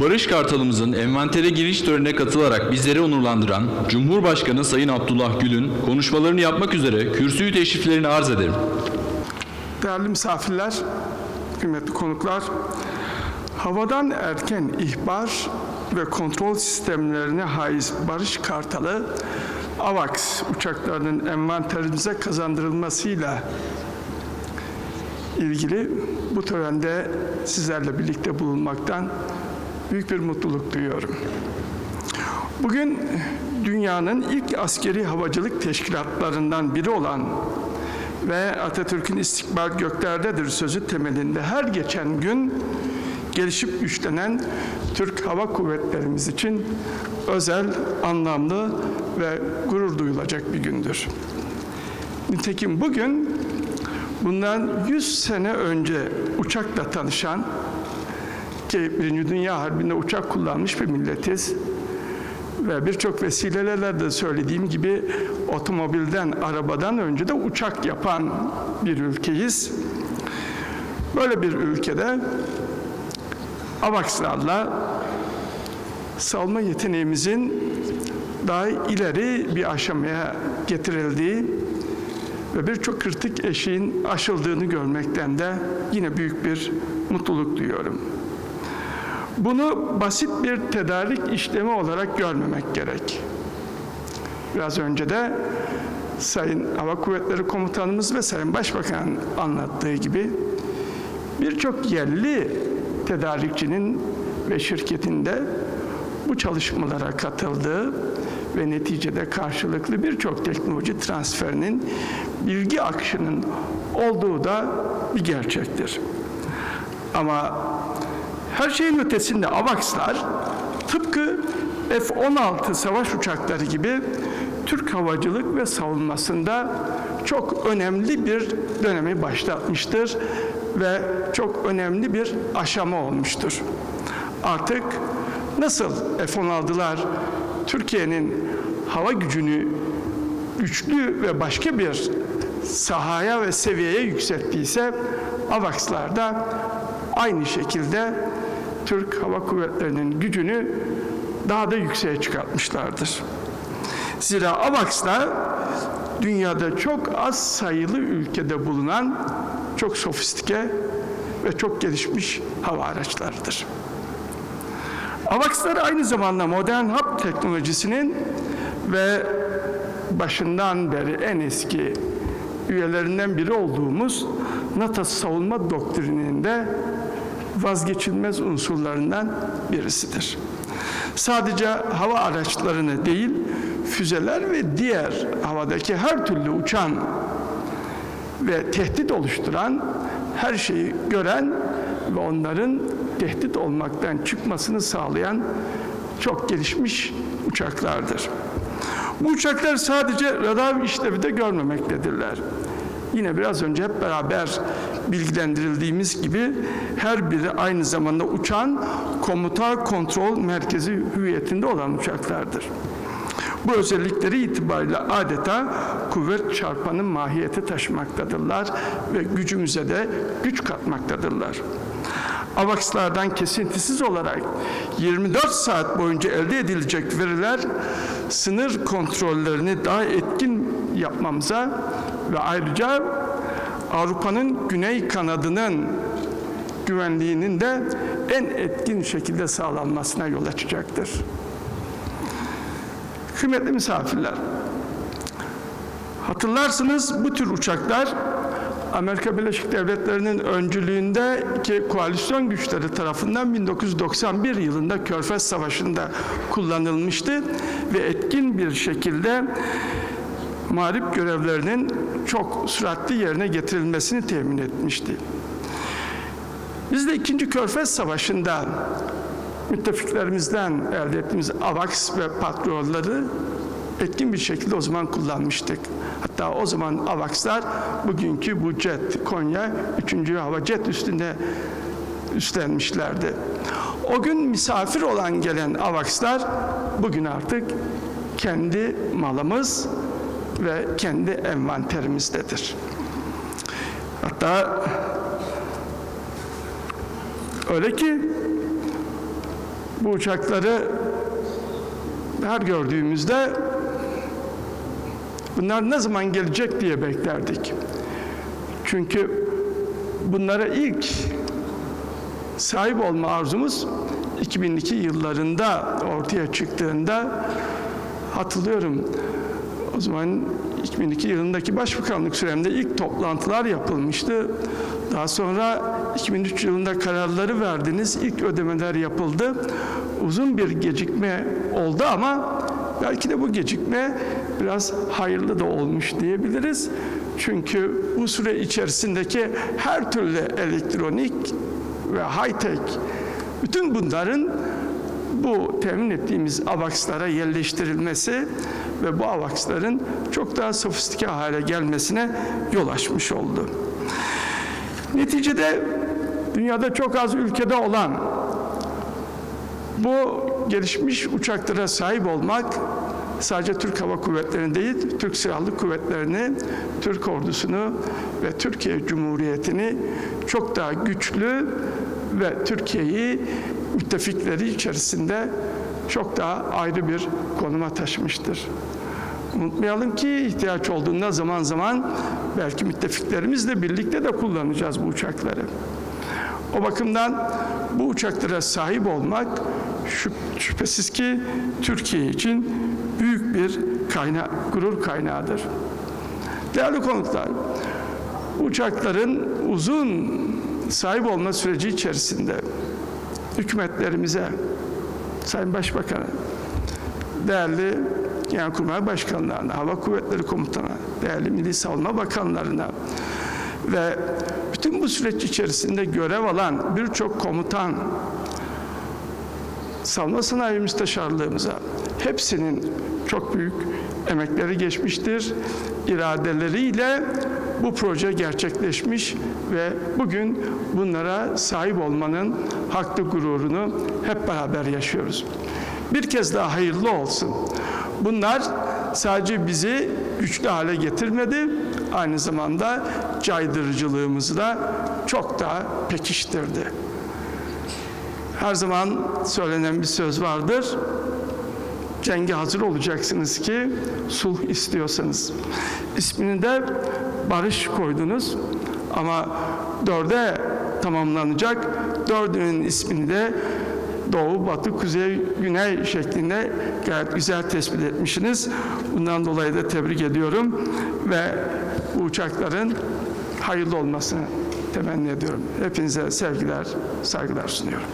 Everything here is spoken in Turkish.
Barış Kartalımızın envantere giriş törenine katılarak bizleri onurlandıran Cumhurbaşkanı Sayın Abdullah Gül'ün konuşmalarını yapmak üzere kürsüyü teşriflerini arz ederim. Değerli misafirler, kıymetli konuklar, havadan erken ihbar ve kontrol sistemlerine haiz Barış Kartalı, AVAX uçaklarının envanterimize kazandırılmasıyla ilgili bu törende sizlerle birlikte bulunmaktan büyük bir mutluluk duyuyorum. Bugün dünyanın ilk askeri havacılık teşkilatlarından biri olan ve Atatürk'ün istikbal göklerdedir sözü temelinde her geçen gün gelişip güçlenen Türk Hava Kuvvetlerimiz için özel, anlamlı ve gurur duyulacak bir gündür. Nitekim bugün bundan 100 sene önce uçakla tanışan ki Birinci Dünya Harbi'nde uçak kullanmış bir milletiz ve birçok vesilelerle de söylediğim gibi otomobilden, arabadan önce de uçak yapan bir ülkeyiz. Böyle bir ülkede AVAX'larla savunma yeteneğimizin daha ileri bir aşamaya getirildiği ve birçok kritik eşiğin aşıldığını görmekten de yine büyük bir mutluluk duyuyorum. Bunu basit bir tedarik işlemi olarak görmemek gerek. Biraz önce de Sayın Hava Kuvvetleri Komutanımız ve Sayın Başbakan anlattığı gibi birçok yerli tedarikçinin ve şirketinde bu çalışmalara katıldığı ve neticede karşılıklı birçok teknoloji transferinin bilgi akışının olduğu da bir gerçektir. Ama her şeyin ötesinde AVAX'lar tıpkı F-16 savaş uçakları gibi Türk havacılık ve savunmasında çok önemli bir dönemi başlatmıştır ve çok önemli bir aşama olmuştur. Artık nasıl F-16'lar Türkiye'nin hava gücünü güçlü ve başka bir sahaya ve seviyeye yükselttiyse AVAX'lar da aynı şekilde Türk Hava Kuvvetleri'nin gücünü daha da yükseğe çıkartmışlardır. Zira AVAX'lar dünyada çok az sayılı ülkede bulunan çok sofistike ve çok gelişmiş hava araçlarıdır. AVAX'lar aynı zamanda modern hap teknolojisinin ve başından beri en eski üyelerinden biri olduğumuz NATO savunma doktrininde vazgeçilmez unsurlarından birisidir. Sadece hava araçlarını değil, füzeler ve diğer havadaki her türlü uçan ve tehdit oluşturan her şeyi gören ve onların tehdit olmaktan çıkmasını sağlayan çok gelişmiş uçaklardır. Bu uçaklar sadece radar işlevi de görmemektedirler. Yine biraz önce hep beraber bilgilendirildiğimiz gibi her biri aynı zamanda uçan komuta kontrol merkezi hüviyetinde olan uçaklardır. Bu özellikleri itibariyle adeta kuvvet çarpanın mahiyeti taşımaktadırlar ve gücümüze de güç katmaktadırlar. AVAX'lardan kesintisiz olarak 24 saat boyunca elde edilecek veriler sınır kontrollerini daha etkin yapmamıza ve ayrıca Avrupa'nın güney kanadının güvenliğinin de en etkin şekilde sağlanmasına yol açacaktır. Kıymetli misafirler, hatırlarsınız bu tür uçaklar Amerika Birleşik Devletleri'nin öncülüğündeki koalisyon güçleri tarafından 1991 yılında Körfez Savaşı'nda kullanılmıştı ve etkin bir şekilde muharip görevlerinin çok süratli yerine getirilmesini temin etmişti. Biz de 2. Körfez Savaşı'nda müttefiklerimizden elde ettiğimiz AVAX ve patrolları etkin bir şekilde o zaman kullanmıştık. Hatta o zaman AVAX'lar bugünkü bu jet Konya 3. Hava Jet üstünde üstlenmişlerdi. O gün misafir olan gelen AVAX'lar bugün artık kendi malımız ve kendi envanterimizdedir. Hatta öyle ki bu uçakları her gördüğümüzde bunlar ne zaman gelecek diye beklerdik. Çünkü bunlara ilk sahip olma arzumuz 2002 yıllarında ortaya çıktığında hatırlıyorum o zaman 2002 yılındaki başbakanlık süremde ilk toplantılar yapılmıştı. Daha sonra 2003 yılında kararları verdiniz. İlk ödemeler yapıldı. Uzun bir gecikme oldu ama belki de bu gecikme biraz hayırlı da olmuş diyebiliriz. Çünkü bu süre içerisindeki her türlü elektronik ve high-tech bütün bunların bu temin ettiğimiz AVAX'lara yerleştirilmesi ve bu AVAX'ların çok daha sofistike hale gelmesine yol açmış oldu. Neticede dünyada çok az ülkede olan bu gelişmiş uçaklara sahip olmak sadece Türk Hava Kuvvetleri'ni değil, Türk Silahlı Kuvvetleri'ni, Türk ordusunu ve Türkiye Cumhuriyeti'ni çok daha güçlü ve Türkiye'yi müttefikleri içerisinde çok daha ayrı bir konuma taşımıştır. Unutmayalım ki ihtiyaç olduğunda zaman zaman belki müttefiklerimizle birlikte de kullanacağız bu uçakları. O bakımdan bu uçaklara sahip olmak şüp- şüphesiz ki Türkiye için büyük bir kayna gurur kaynağıdır. Değerli konuklar, uçakların uzun sahip olma süreci içerisinde hükümetlerimize, Sayın Başbakan'a, değerli Genelkurmay Başkanlarına, Hava Kuvvetleri Komutanı, değerli Milli Savunma Bakanlarına ve bütün bu süreç içerisinde görev alan birçok komutan, savunma sanayi müsteşarlığımıza hepsinin çok büyük emekleri geçmiştir. İradeleriyle bu proje gerçekleşmiş ve bugün bunlara sahip olmanın haklı gururunu hep beraber yaşıyoruz. Bir kez daha hayırlı olsun. Bunlar sadece bizi güçlü hale getirmedi, aynı zamanda caydırıcılığımızı da çok daha pekiştirdi. Her zaman söylenen bir söz vardır. Cenge hazır olacaksınız ki sulh istiyorsanız. İsmini de barış koydunuz ama dörde tamamlanacak. Dördünün ismini de doğu, batı, kuzey, güney şeklinde gayet güzel tespit etmişsiniz. Bundan dolayı da tebrik ediyorum ve bu uçakların hayırlı olmasını temenni ediyorum. Hepinize sevgiler, saygılar sunuyorum.